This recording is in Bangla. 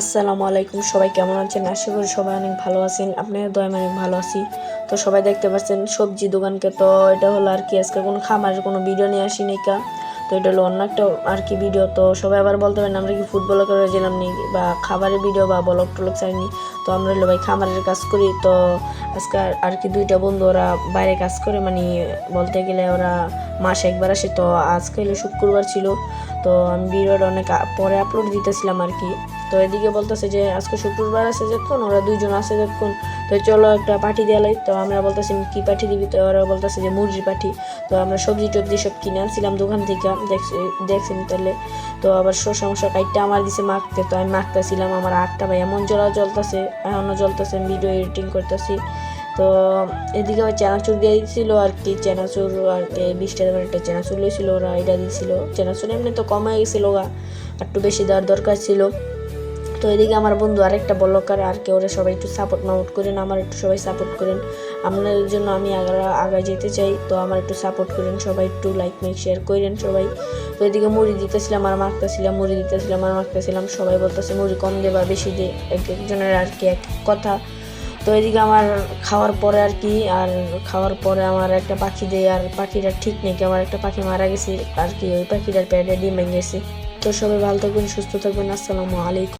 আসসালামু আলাইকুম, সবাই কেমন আছেন? আশা করি সবাই অনেক ভালো আছেন। আপনাদের দয় অনেক ভালো আছি। তো সবাই দেখতে পাচ্ছেন, সবজি দোকানকে তো এটা হলো আর কি, আজকে কোনো খামারের কোনো ভিডিও নিয়ে আসি কা। তো এটা হলো অন্য একটা আর কি ভিডিও। তো সবাই আবার বলতে পারেন, আমরা কি ফুটবল করে গেলাম নি বা খাবারের ভিডিও বা ব্লগ টলক চাইনি তো আমরা হলো ভাই খামারের কাজ করি। তো আজকে আর- কি দুইটা বন্ধু, ওরা বাইরে কাজ করে মানে বলতে গেলে ওরা মাসে একবার আসে। তো আজকে হলো শুক্রবার ছিল। তো আমি ভিডিওটা অনেক পরে আপলোড দিতেছিলাম আর কি। তো এদিকে বলতেছে যে, আজকে শুক্রবার আছে যখন ওরা দুইজন আছে যখন তো চলো একটা পাঠি দেওয়ালাই তো আমরা বলতেছি কি পাঠি দিবি? তো ওরা বলতেছে যে মুরগি পাঠি। তো আমরা সবজি টবজি সব কিনে আনছিলাম দোকান থেকে। দেখছি, দেখছেন তাহলে? তো আবার শসা মশা কাইটটা আমার দিছে মাখতে। তো আমি মাখতেছিলাম, আমার আটটা ভাই এমন জ্বলা জ্বলতেছে এখনও জ্বলতেছে ভিডিও এডিটিং করতেছি। তো এদিকে আবার চানাচুর দিয়ে দিয়েছিল আর কি, চানাচুর আর কি, বিশ টাকার একটা চানাচুর লইছিল, ওরা এটা দিয়েছিল চেনাচুর এমনি তো কম গেছিল গা, একটু বেশি দেওয়ার দরকার ছিল। তো এদিকে আমার বন্ধু আরেকটা বলকার আর কি, ওরা সবাই একটু সাপোর্ট মাউট করেন আমার একটু সবাই সাপোর্ট করেন। আপনাদের জন্য আমি আগা আগায় যেতে চাই, তো আমার একটু সাপোর্ট করেন, সবাই একটু লাইক মেক শেয়ার করেন সবাই। তো এদিকে মুড়ি দিতেছিলাম আর মাখতেছিলাম, মুড়ি দিতেছিলাম আর মাখতেছিলাম, সবাই বলতেছে, মুড়ি কম দে বা বেশি দে। এক একজনের আর কি এক কথা। তো এদিকে আমার খাওয়ার পরে আর কি, আর খাওয়ার পরে আমার একটা পাখি দেয় আর পাখিটা ঠিক নেই কি, আমার একটা পাখি মারা গেছে, আর কি, ওই পাখিটার প্যাডে ডিম গেছে। তো সবাই ভালো থাকবেন, সুস্থ থাকবেন, আসসালামু আলাইকুম।